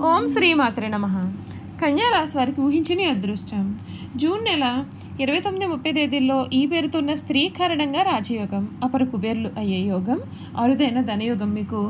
ఓం శ్రీమాత్రే నమ. కన్యా రాశి వారికి ఊహించని అదృష్టం. జూన్ నెల ఇరవై తొమ్మిది ముప్పై తేదీల్లో ఈ పేరుతో ఉన్న స్త్రీ కారణంగా రాజయోగం అపర కుబేర్లు అయ్యే యోగం అరుదైన ధనయోగం మీకు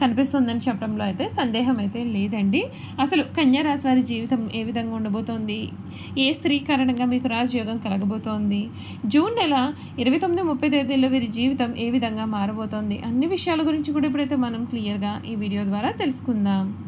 కనిపిస్తుందని చెప్పడంలో అయితే సందేహం అయితే లేదండి. అసలు కన్యారాశి వారి జీవితం ఏ విధంగా ఉండబోతోంది? ఏ స్త్రీ కారణంగా మీకు రాజయోగం కలగబోతోంది? జూన్ నెల ఇరవై తొమ్మిది ముప్పై తేదీల్లో వీరి జీవితం ఏ విధంగా మారబోతోంది? అన్ని విషయాల గురించి కూడా ఇప్పుడైతే మనం క్లియర్గా ఈ వీడియో ద్వారా తెలుసుకుందాం.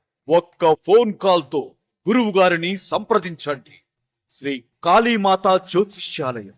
ఒక్క ఫోన్ కాల్తో గురువు గారిని సంప్రదించండి. శ్రీ కాళీమాత జ్యోతిష్యాలయం.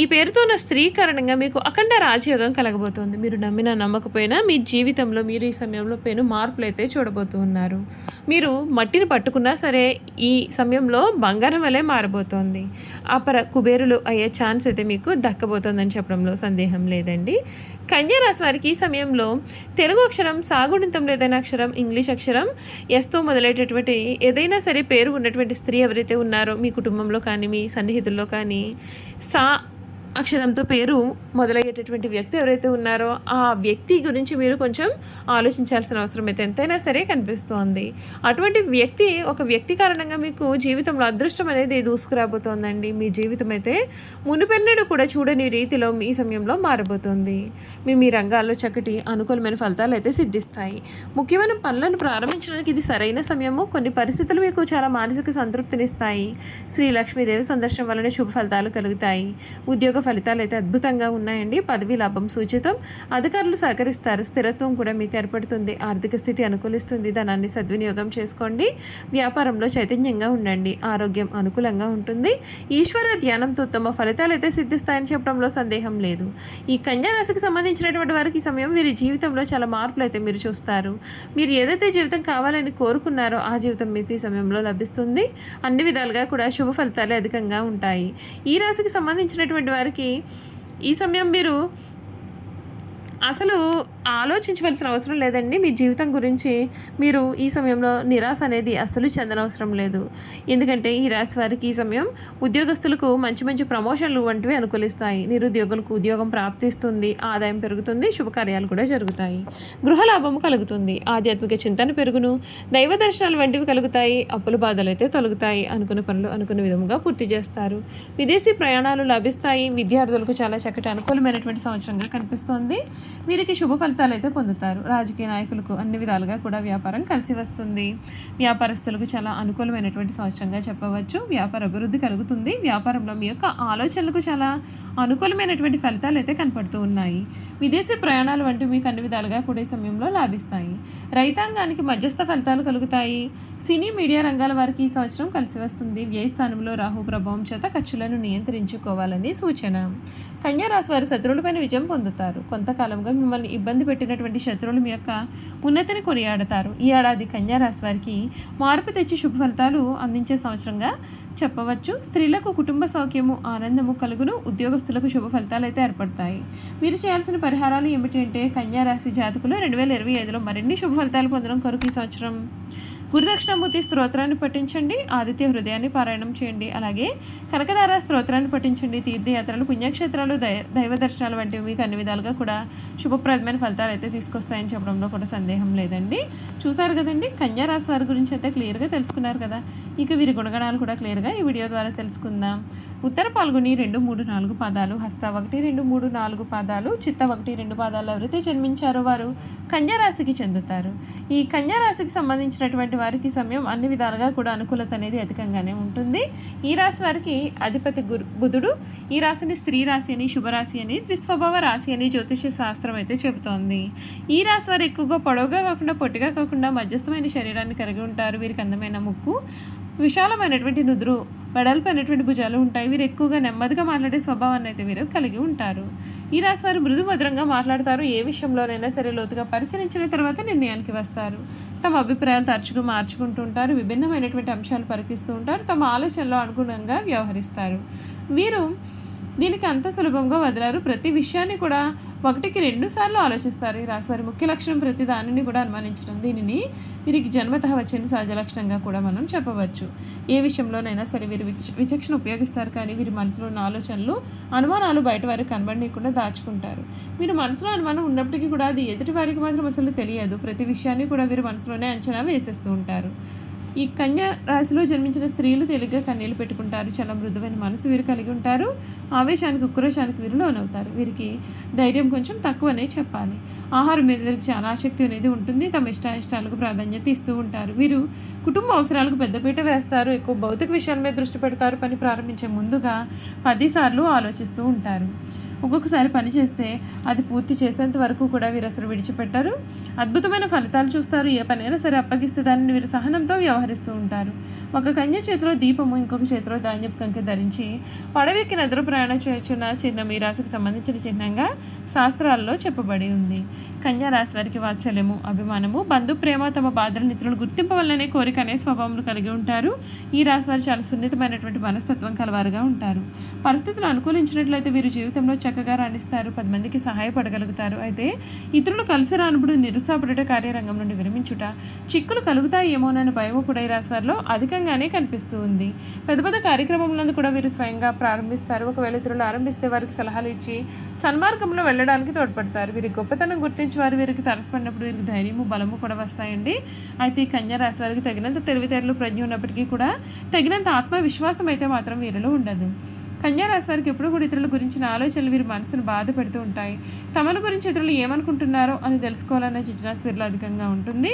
ఈ పేరుతో ఉన్న స్త్రీ కారణంగా మీకు అఖండ రాజయోగం కలగబోతోంది. మీరు నమ్మినా నమ్మకపోయినా మీ జీవితంలో మీరు ఈ సమయంలో పెను మార్పులు అయితే చూడబోతూ ఉన్నారు మీరు మట్టిని పట్టుకున్నా సరే ఈ సమయంలో బంగారం వలె మారబోతోంది. అపర కుబేరులు అయ్యే ఛాన్స్ అయితే మీకు దక్కబోతోందని చెప్పడంలో సందేహం లేదండి. కన్యారాశి వారికి ఈ సమయంలో తెలుగు అక్షరం సాగుణితం లేదైన అక్షరం ఇంగ్లీష్ అక్షరం ఎస్తో మొదలయ్యేటటువంటి ఏదైనా సరే పేరు ఉన్నటువంటి స్త్రీ ఎవరైతే ఉన్నారో మీ కుటుంబంలో కానీ మీ సన్నిహితుల్లో కానీ సా అక్షరంతో పేరు మొదలయ్యేటటువంటి వ్యక్తి ఎవరైతే ఉన్నారో ఆ వ్యక్తి గురించి మీరు కొంచెం ఆలోచించాల్సిన అవసరం అయితే ఎంతైనా సరే కనిపిస్తోంది. అటువంటి వ్యక్తి ఒక వ్యక్తి కారణంగా మీకు జీవితంలో అదృష్టం అనేది దూసుకురాబోతోందండి. మీ జీవితం అయితే మునుపెన్నడూ కూడా చూడని రీతిలో మీ సమయంలో మారబోతోంది. మీ మీ రంగాల్లో చక్కటి అనుకూలమైన ఫలితాలు అయితే సిద్ధిస్తాయి. ముఖ్యమైన పనులను ప్రారంభించడానికి ఇది సరైన సమయము. కొన్ని పరిస్థితులు మీకు చాలా మానసిక సంతృప్తినిస్తాయి. శ్రీ లక్ష్మీదేవి సందర్శనం వలన శుభ ఫలితాలు కలుగుతాయి. ఉద్యోగ ఫలితాలు అయితే అద్భుతంగా ఉన్నాయండి. పదవి లాభం సూచితం. అధికారులు సహకరిస్తారు. స్థిరత్వం కూడా మీకు ఏర్పడుతుంది. ఆర్థిక స్థితి అనుకూలిస్తుంది. ధనాన్ని సద్వినియోగం చేసుకోండి. వ్యాపారంలో చైతన్యంగా ఉండండి. ఆరోగ్యం అనుకూలంగా ఉంటుంది. ఈశ్వర ధ్యానంతో ఉత్తమ ఫలితాలు అయితే సిద్ధిస్తాయని చెప్పడంలో సందేహం లేదు. ఈ కన్యా రాశికి సంబంధించినటువంటి వారికి ఈ సమయం వీరి జీవితంలో చాలా మార్పులు అయితే మీరు చూస్తారు. మీరు ఏదైతే జీవితం కావాలని కోరుకున్నారో ఆ జీవితం మీకు ఈ సమయంలో లభిస్తుంది. అన్ని విధాలుగా కూడా శుభ ఫలితాలే అధికంగా ఉంటాయి. ఈ రాశికి సంబంధించినటువంటి వారికి ఈ సమయం మీరు అసలు ఆలోచించవలసిన అవసరం లేదండి. మీ జీవితం గురించి మీరు ఈ సమయంలో నిరాశ అనేది అస్సలు చెందనవసరం లేదు. ఎందుకంటే ఈ రాశి వారికి ఈ సమయం ఉద్యోగస్తులకు మంచి మంచి ప్రమోషన్లు వంటివి అనుకూలిస్తాయి. నిరుద్యోగులకు ఉద్యోగం ప్రాప్తిస్తుంది ఆదాయం పెరుగుతుంది శుభకార్యాలు కూడా జరుగుతాయి. గృహలాభము కలుగుతుంది ఆధ్యాత్మిక చింతన పెరుగును దైవ దర్శనాలు వంటివి కలుగుతాయి అప్పుల బాధలు అయితే తొలగుతాయి అనుకున్న పనులు అనుకున్న విధముగా పూర్తి చేస్తారు. విదేశీ ప్రయాణాలు లభిస్తాయి. విద్యార్థులకు చాలా చక్కటి అనుకూలమైనటువంటి సంవత్సరంగా కనిపిస్తోంది. వీరికి శుభ ఫలితాలు అయితే పొందుతారు. రాజకీయ నాయకులకు అన్ని విధాలుగా కూడా వ్యాపారం కలిసి వస్తుంది. వ్యాపారస్తులకు చాలా అనుకూలమైనటువంటి సంవత్సరంగా చెప్పవచ్చు. వ్యాపార అభివృద్ధి కలుగుతుంది. వ్యాపారంలో మీ యొక్క ఆలోచనలకు చాలా అనుకూలమైనటువంటి ఫలితాలు అయితే కనపడుతూ ఉన్నాయి. విదేశీ ప్రయాణాలు వంటివి మీకు అన్ని విధాలుగా కూడా ఈ సమయంలో లాభిస్తాయి. రైతాంగానికి మధ్యస్థ ఫలితాలు కలుగుతాయి. సినీ మీడియా రంగాల వారికి ఈ సంవత్సరం కలిసి వస్తుంది. వ్యయ స్థానంలో రాహు ప్రభావం చేత ఖర్చులను నియంత్రించుకోవాలని సూచన. కన్యా రాశి వారి శత్రువులపైన విజయం పొందుతారు. కొంతకాలం కొంతకాలంగా మిమ్మల్ని ఇబ్బంది పెట్టినటువంటి శత్రువులు మీ యొక్క ఉన్నతిని కొనియాడతారు. ఈ ఏడాది కన్యా రాశి వారికి మార్పు తెచ్చి శుభ ఫలితాలు అందించే సంవత్సరంగా చెప్పవచ్చు. స్త్రీలకు కుటుంబ సౌఖ్యము ఆనందము కలుగును. ఉద్యోగస్తులకు శుభ ఫలితాలు అయితే ఏర్పడతాయి. మీరు చేయాల్సిన పరిహారాలు ఏమిటి అంటే కన్యా జాతకులు రెండు వేల ఇరవై ఐదులో మరిన్ని శుభ ఫలితాలు పొందడం కొరకు ఈ సంవత్సరం గురుదక్షిణమూర్తి స్తోత్రాన్ని పఠించండి ఆదిత్య హృదయాన్ని పారాయణం చేయండి అలాగే కనకదార స్తోత్రాన్ని పఠించండి తీర్థయాత్రలు పుణ్యక్షేత్రాలు దై దైవ దర్శనాలు వంటివి మీకు అన్ని విధాలుగా కూడా శుభప్రదమైన ఫలితాలు అయితే తీసుకొస్తాయని చెప్పడంలో కూడా సందేహం లేదండి. చూసారు కదండి కన్యారాశి వారి గురించి అయితే క్లియర్గా తెలుసుకున్నారు కదా. ఇక వీరి గుణగణాలు కూడా క్లియర్గా ఈ వీడియో ద్వారా తెలుసుకుందాం. ఉత్తర పాల్గొని రెండు మూడు నాలుగు పాదాలు హస్త ఒకటి రెండు మూడు నాలుగు పాదాలు చిత్త ఒకటి రెండు పాదాలు ఎవరైతే జన్మించారో వారు కన్యారాశికి చెందుతారు. ఈ కన్యారాశికి సంబంధించినటువంటి వారికి సమయం అన్ని విధాలుగా కూడా అనుకూలత అనేది అధికంగానే ఉంటుంది. ఈ రాశి వారికి అధిపతి గురు బుధుడు ఈ రాశిని స్త్రీ రాశి అని శుభరాశి అని ద్విస్వభావ రాశి అని జ్యోతిష శాస్త్రం అయితే చెబుతోంది. ఈ రాశి వారు ఎక్కువగా పొడవుగా కాకుండా పొట్టిగా కాకుండా మధ్యస్థమైన శరీరాన్ని కలిగి ఉంటారు. వీరికి అందమైన ముక్కు విశాలమైనటువంటి నుదురు వెడల్పైనటువంటి భుజాలు ఉంటాయి. వీరు ఎక్కువగా నెమ్మదిగా మాట్లాడే స్వభావాన్ని అయితే వీరు కలిగి ఉంటారు. ఈ రాశి వారు మృదు మధురంగా మాట్లాడతారు. ఏ విషయంలోనైనా సరే లోతుగా పరిశీలించిన తర్వాత నిర్ణయానికి వస్తారు. తమ అభిప్రాయాలు తరచుగా మార్చుకుంటూ ఉంటారు. విభిన్నమైనటువంటి అంశాలు పరికిస్తూ ఉంటారు. తమ ఆలోచనలో అనుగుణంగా వ్యవహరిస్తారు. వీరు దీనికి అంత సులభంగా వదిలారు. ప్రతి విషయాన్ని కూడా ఒకటికి రెండు సార్లు ఆలోచిస్తారు. ఈ రాశివారి ముఖ్య లక్షణం ప్రతి దానిని కూడా అనుమానించడం. దీనిని వీరికి జన్మత వచ్చిన సహజ లక్షణంగా కూడా మనం చెప్పవచ్చు. ఏ విషయంలోనైనా సరే వీరు విచక్షణ ఉపయోగిస్తారు. కానీ వీరి మనసులో ఉన్న ఆలోచనలు అనుమానాలు బయట వారికి కనబడనీయకుండా దాచుకుంటారు. వీరు మనసులో అనుమానం ఉన్నప్పటికీ కూడా అది ఎదుటి వారికి మాత్రం అసలు తెలియదు. ప్రతి విషయాన్ని కూడా వీరు మనసులోనే అంచనా వేసేస్తూ ఉంటారు. ఈ కన్య రాశిలో జన్మించిన స్త్రీలు తేలిగ్గా కన్నీళ్ళు పెట్టుకుంటారు. చాలా మృదువైన మనసు వీరు కలిగి ఉంటారు. ఆవేశానికి ఉక్రోషానికి వీరు లోనవుతారు. వీరికి ధైర్యం కొంచెం తక్కువనే చెప్పాలి. ఆహారం మీద వీరికి చాలా ఆసక్తి అనేది ఉంటుంది. తమ ఇష్టాయిష్టాలకు ప్రాధాన్యత ఇస్తూ ఉంటారు. వీరు కుటుంబ అవసరాలకు పెద్దపీట వేస్తారు. ఎక్కువ భౌతిక విషయాల మీద దృష్టి పెడతారు. పని ప్రారంభించే ముందుగా పదిసార్లు ఆలోచిస్తూ ఉంటారు. ఒక్కొక్కసారి పని చేస్తే అది పూర్తి చేసేంత వరకు కూడా వీరు అసలు విడిచిపెట్టారు. అద్భుతమైన ఫలితాలు చూస్తారు. ఏ పనైనా సరే అప్పగిస్తే దానిని వీరు సహనంతో వ్యవహరిస్తూ ఉంటారు. ఒక కన్య చేతిలో దీపము ఇంకొక చేతిలో ధాన్యపు కంకె ధరించి పడవెక్కి నదులు ప్రయాణం చేస్తున్న చిహ్నం ఈ రాశికి సంబంధించిన చిహ్నంగా శాస్త్రాల్లో చెప్పబడి ఉంది. కన్యా రాశి వారికి వాత్సల్యము అభిమానము బంధు ప్రేమ తమ బాధల నిధులను గుర్తింపవల్లనే కోరిక అనే స్వభావంలో కలిగి ఉంటారు. ఈ రాశి వారు చాలా సున్నితమైనటువంటి మనస్తత్వం కలవారుగా ఉంటారు. పరిస్థితులు అనుకూలించినట్లయితే వీరు జీవితంలో చక్కగా రాణిస్తారు. పది మందికి సహాయపడగలుగుతారు. అయితే ఇతరులు కలిసి రానప్పుడు నిరుత్సాహపడే కార్యరంగం నుండి విరమించుట చిక్కులు కలుగుతాయేమోనని భయం కూడా ఈ రాశివారిలో అధికంగానే కనిపిస్తూ ఉంది. పెద్ద పెద్ద కార్యక్రమంలో కూడా వీరు స్వయంగా ప్రారంభిస్తారు. ఒకవేళ ఇతరులు ఆరంభిస్తే వారికి సలహాలు ఇచ్చి సన్మార్గంలో వెళ్ళడానికి తోడ్పడతారు. వీరి గొప్పతనం గుర్తించి వారు వీరికి తరసపడినప్పుడు వీరికి ధైర్యము బలము కూడా వస్తాయండి. అయితే ఈ కన్యా రాశి వారికి తగినంత తెలివితేటలు ప్రజ్ఞ ఉన్నప్పటికీ కూడా తగినంత ఆత్మవిశ్వాసం అయితే మాత్రం వీరిలో ఉండదు. కన్యా వారికి ఎప్పుడు కూడా ఇతరుల గురించిన ఆలోచనలు వీరి మనసును బాధ పెడుతూ ఉంటాయి. తమల గురించి ఇతరులు ఏమనుకుంటున్నారో అని తెలుసుకోవాలనే జిజ్ఞాస వీరిలో అధికంగా ఉంటుంది.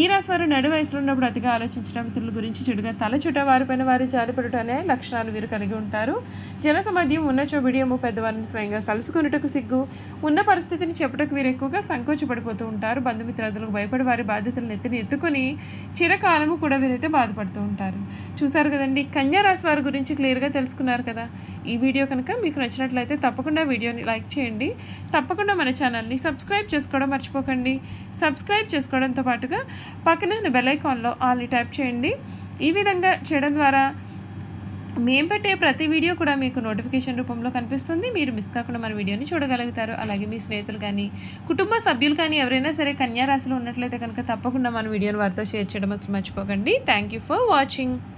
ఈ రాశి వారు నడు వయసులో ఉన్నప్పుడు అతిగా ఆలోచించడం ఇతరుల గురించి చెడుగా తలచుట వారిపైన వారి జారిపడటం అనే లక్షణాలు వీరు కలిగి ఉంటారు. జన సమాధ్యం ఉన్న చోబిడియము పెద్దవారిని స్వయంగా కలుసుకొనుటకు సిగ్గు ఉన్న పరిస్థితిని చెప్పటకు వీరు ఎక్కువగా సంకోచపడిపోతూ ఉంటారు. బంధుమిత్రాదులకు భయపడి వారి బాధ్యతలను ఎత్తిని ఎత్తుకొని చిరకాలము కూడా వీరైతే బాధపడుతూ ఉంటారు. చూసారు కదండి కన్యా రాశి వారి గురించి క్లియర్గా తెలుసుకున్నారు కదా. ఈ వీడియో కనుక మీకు నచ్చినట్లయితే తప్పకుండా వీడియోని లైక్ చేయండి. తప్పకుండా మన ఛానల్ని సబ్స్క్రైబ్ చేసుకోవడం మర్చిపోకండి. సబ్స్క్రైబ్ చేసుకోవడంతో పాటుగా పక్కన బెల్ ఐకాన్లో ఆల్ని ట్యాప్ చేయండి. ఈ విధంగా చేయడం ద్వారా మేము పెట్టే ప్రతి వీడియో కూడా మీకు నోటిఫికేషన్ రూపంలో కనిపిస్తుంది. మీరు మిస్ కాకుండా మన వీడియోని చూడగలుగుతారు. అలాగే మీ స్నేహితులు కానీ కుటుంబ సభ్యులు కానీ ఎవరైనా సరే కన్యా రాశిలో ఉన్నట్లయితే కనుక తప్పకుండా మన వీడియోని వారితో షేర్ చేయడం అసలు మర్చిపోకండి. Thank you for watching